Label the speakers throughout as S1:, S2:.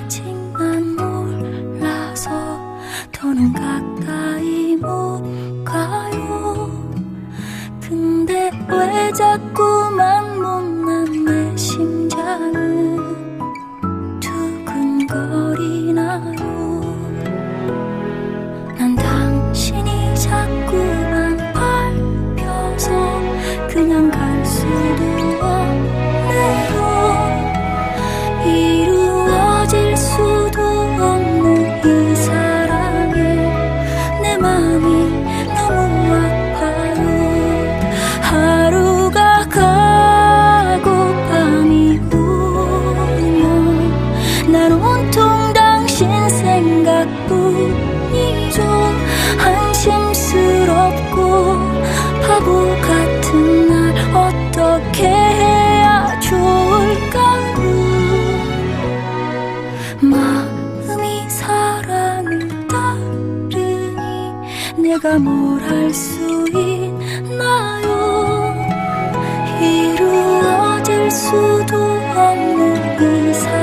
S1: 아직 난 몰라서 더는 가까이 못 가요. 근데 왜 자꾸만 못난 내 심장은 두근거리나요? 난 당신이 자꾸만 밟혀서 그냥 가요 내가 뭘 할 수 있나요? 이루어질 수도 없는 그 이상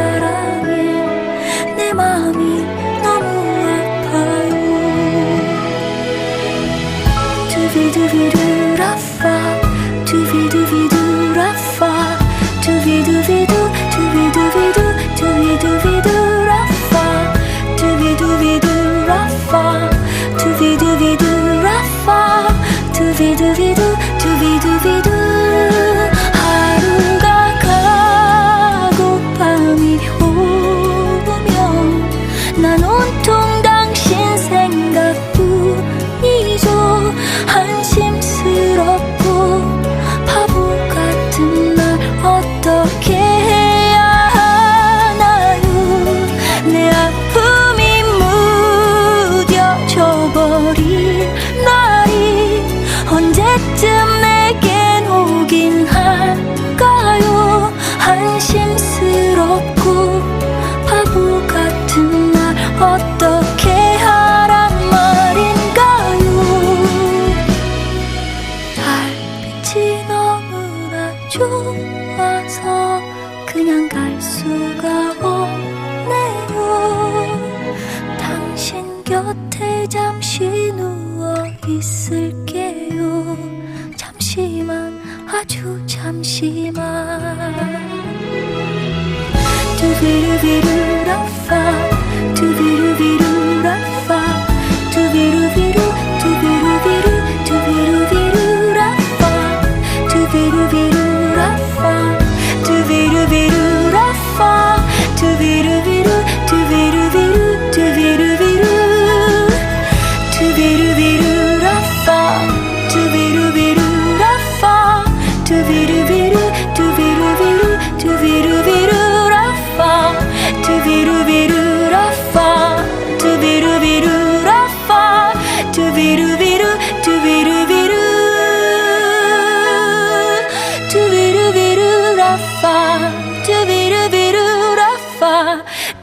S1: 어떻게 하란 말인가요? 달빛이 너무나 좋아서 그냥 갈 수가 없네. 당신 곁에 잠시 누워 있을게요. 잠시만 아주 잠시만. 두비두비두랑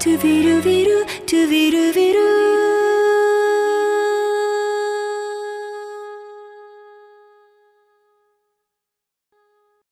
S1: to viru viru to viru viru